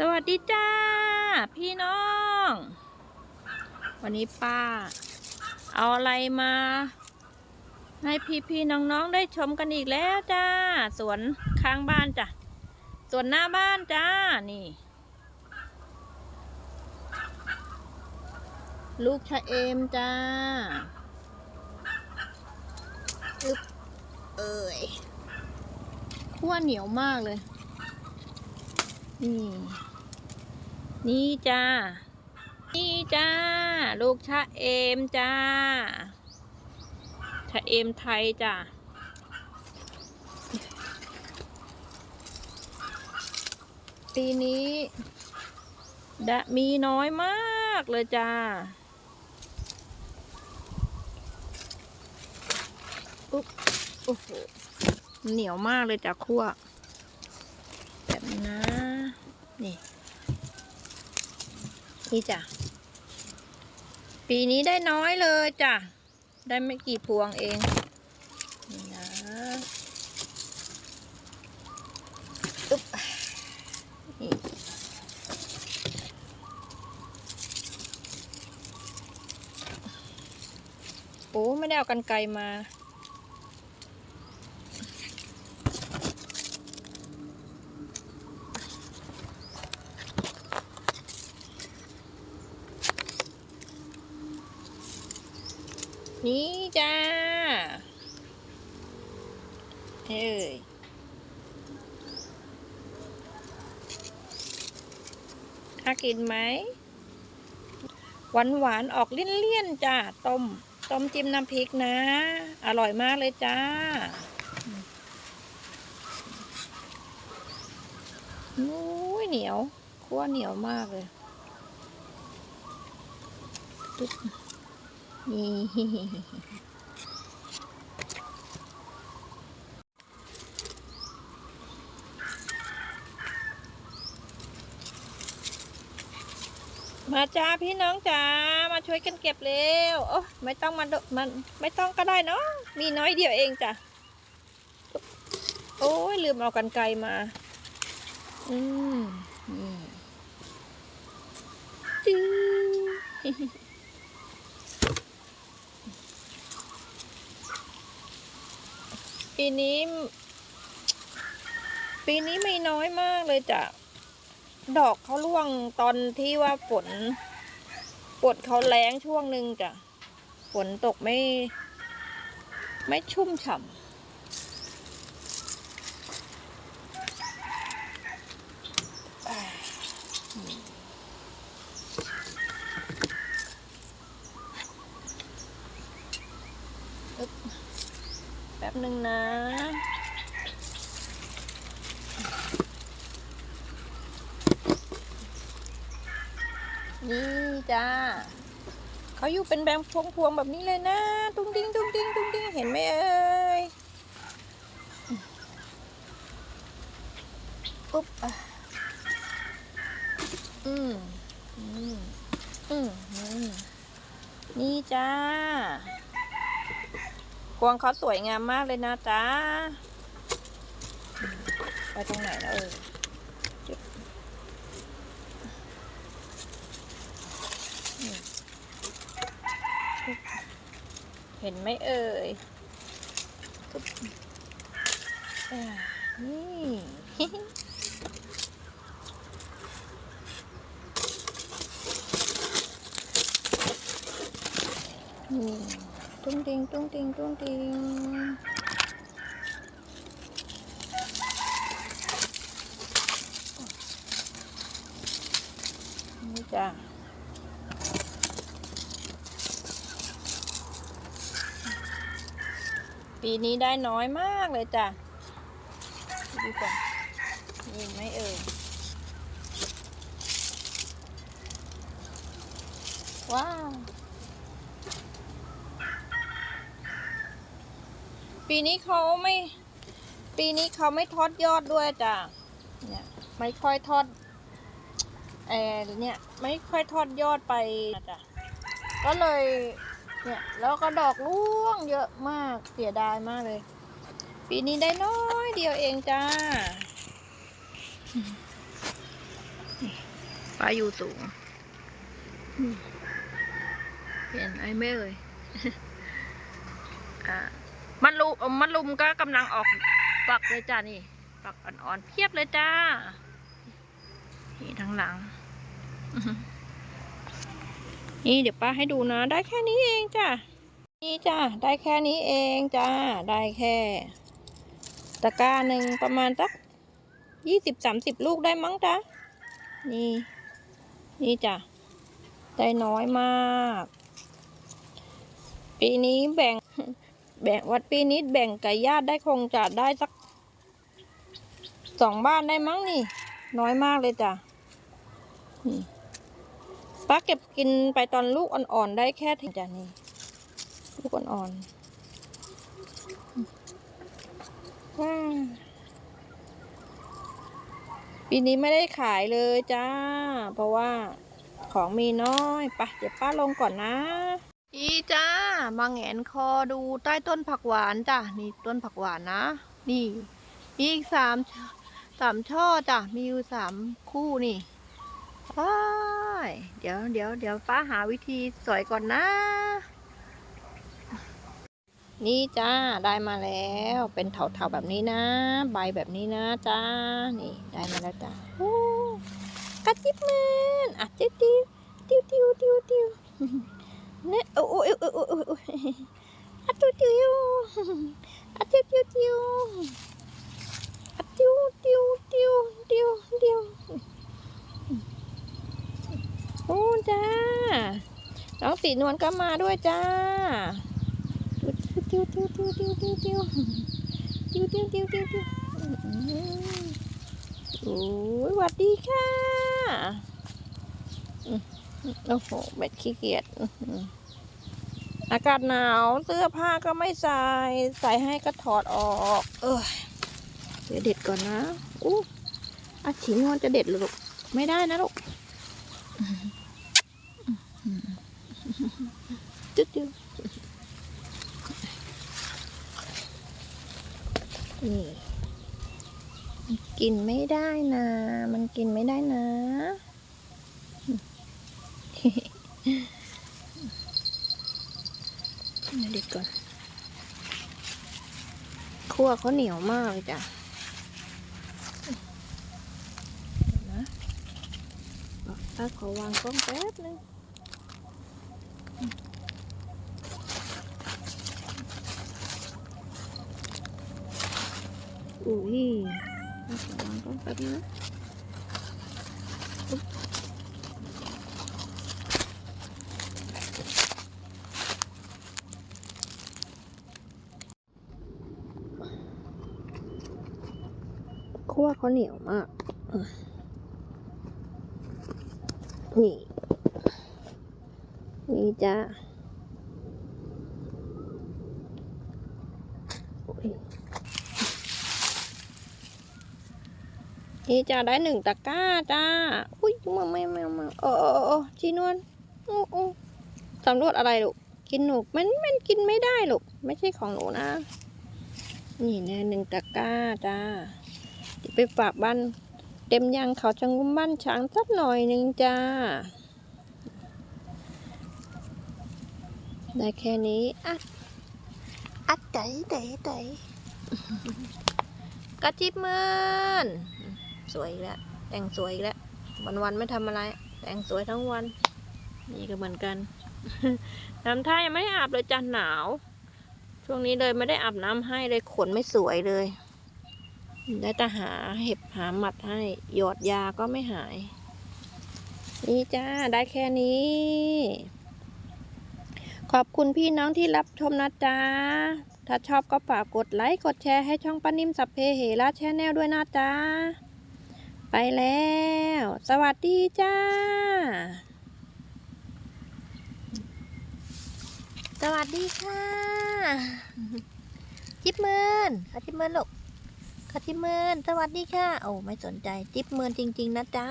สวัสดีจ้า พี่น้อง วันนี้ป้า เอาอะไรมา ให้พี่พี่ๆน้องๆได้ชมกันอีกแล้วจ้า สวนข้างบ้านจ้ะสวนหน้าบ้านจ้านี่ ลูกชะเอมจ้าอึบเอ่ยขั้วเหนียวมากเลย นี่ นี่จ้า นี่จ้า ลูกชะเอมจ้า ชะเอมไทยจ้าปีนี้ดะมีน้อยมากเลยจ้า อุ๊บโอ้โห เหนียวมากเลยจ้ะคั่วแบบนี้นะ นี่ นี่จ้ะ ปีนี้ได้น้อยเลยจ้ะ ได้ไม่กี่พวงเองนี่นะอึ๊บนี่โอ้ไม่ได้เอากันไกลมา นี่จ้าเฮ้ยถ้ากินไหม หวานหวานๆออกเลี่ยนๆจ้า ต้ม ต้มจิ้มน้ำพริกนะ อร่อยมากเลยจ้าอุ้ยเหนียวคั่วเหนียวมากเลย มาจ้าพี่น้องจ้ามาช่วยกันเก็บเร็วโอ้ไม่ต้องมาดมันไม่ต้องก็ได้เนาะมีน้อยเดียวเองจ้ะโอ้ยลืมเอากันไกลมา อืมนี่จื้อ ปีนี้ ปีนี้ไม่น้อยมากเลยจ้ะ ดอกเขาร่วงตอนที่ว่าฝนฝนเขาแรงช่วงหนึ่งจ้ะ ฝนตกไม่ ไม่ชุ่มฉ่ำอ่าอึ๊บแป๊บห นึ่งนะ นี่จ้าเขาอยู่เป็นแบบพวงๆแบบนี้เลยนะ ตุ้งติ้งตุ้งติ้งตุ้งติ้งเห็นไหมเอ่ยอุ๊บอะอืมอืมอืมอืมนี่จ้า พวงเขาสวยงามมากเลยนะจ้าไปตรงไหนแล้วเออเห็นไหมเอ่ยนี่นี่ ตุ้งติงตุ้งติงตุ้งติงนี่จ้ะปีนี้ได้น้อยมากเลยจ้ะ ดูก่อนนี่ไหมเอ่ย ว้าว ปีนี้เขาไม่ ปีนี้เขาไม่ทอดยอดด้วยจ้ะเนี่ยไม่ค่อยทอดเออเนี่ยไม่ค่อยทอดยอดไปจ้ะก็เลยเนี่ยแล้วก็ดอกร่วงเยอะมากเสียดายมากเลย ปีนี้ได้น้อยเดียวเองจ้าป้าอยู่สูงเห็นไอ้ไม่เอ่ยอ่า มันลุมันลุมก็กำลังออกฝักเลยจ้านี่ฝักอ่อนๆเพียบเลยจ้า นี่ทั้งหลัง นี่เดี๋ยวป้าให้ดูนะ ได้แค่นี้เองจ้านี่จ้าได้แค่นี้เองจ้าได้แค่ ตะกร้าหนึ่งประมาณสักยี่สิบสามสิบลูกได้มั้งจ้านี่ นี่จ้ะได้น้อยมาก ปีนี้แบ่ง แบ่งวัดปีนี้แบ่งไกับญาติได้คงจะได้สักสองบ้านได้มั้งนี่ น้อยมากเลยจ้ะป้าเก็บกินไปตอนลูกอ่อนๆได้แค่ถึงจ้ะนี่ลูกอ่อนๆว้าปีนี้ไม่ได้ขายเลยจ้า เพราะว่าของมีน้อยไปะเดี๋ยวป้าลงก่อนนะ อีจ้ามาแงนคอดูใต้ต้นผักหวานจ้ะนี่ต้นผักหวานนะ นี่อีกสามสามช่อจ้ะมีอยู่สามคู่นี่อ้ายเดี๋ยวเดี๋ยวเดี๋ยวป้าหาวิธีสอยก่อนนะ นี่จ้าได้มาแล้วเป็นเถาๆแบบนี้นะ ใบแบบนี้นะจ้านี่ได้มาแล้วจ้าโอ้กระจิบมันอะจิ้วจิ้วจิ้วจิ้วจิ้วจิ้ว เนี่ยโอ้โอ้โอ้โอ้โอ้โอ้อะจิ้วจิ้วอะจิ้วจิ้วจิ้วอะจิ้วจิ้วจิ้วจิ้วจิ้วโอ้จ้าน้องสีนวลก็มาด้วยจ้าติ้วติวติวติวติวติวติวติวติวติวติวโอ้ยหวัดดีค่ะ โอ้โหเบ็ดขี้เกียจอากาศหนาวเสื้อผ้าก็ไม่ใส่ ใส่ให้ก็ถอดออก เออเดี๋ยวเด็ดก่อนนะอู้อาชินวนจะเด็ดหรือลูก ไม่ได้นะลูกจุดจุดนี่กินไม่ได้นะ มันกินไม่ได้นะ เดี๋ยวเด็ดก่อน คั่วเขาเหนียวมากเลยจ้ะเดี๋ยวนะป้าขอวางกล้องแป๊บนึงอุ้ยป้าขอวางกล้องแป๊บนึงนะอุ๊บคั่ว เขาเหนียวมาก นี่ นี่จ้านี่จ้าได้หนึ่งตะกร้าจ้า อุ้ยมาไม่ม่มาโอ้โอ้โอ้ชีนวลโอ้โอ้สำรวจอะไรลูก กินหนูมันมันกินไม่ได้ลูก ไม่ใช่ของหนูนะ นี่นะหนึ่งตะกร้าจ้า ไปฝากบ้านเต็มยังเขาจะงุ้มบ้านช้างสักหน่อยหนึ่งจ้า ได้แค่นี้ อะอัดใจใจใจกระจิบมืนสวยอีกแล้วแต่งสวยอีกแล้ววันวันไม่ทำอะไร แต่งสวยทั้งวัน นี่ก็เหมือนกันน้ำท่ายังไม่ได้อาบเลยจ้ะหนาว ช่วงนี้เลยไม่ได้อาบน้ำให้เลยขนไม่สวยเลย ได้แต่หาเห็บหาหมัดให้หยอดยาก็ไม่หาย นี่จ้า ได้แค่นี้ ขอบคุณพี่น้องที่รับชมนะจ๊ะ ถ้าชอบก็ฝากกดไลค์กดแชร์ให้ช่องป้านิ่มสัพเพเหระแชนแนลด้วยนะจ๊ะ ไปแล้ว สวัสดีจ้า สวัสดีค่ะ จิ๊บเมินค่ะจิ๊บเมินลูก ค่ะจิ๊บเมินสวัสดีค่ะ โอ้ไม่สนใจจิ๊บเมินจริง ๆ นะจ๊ะ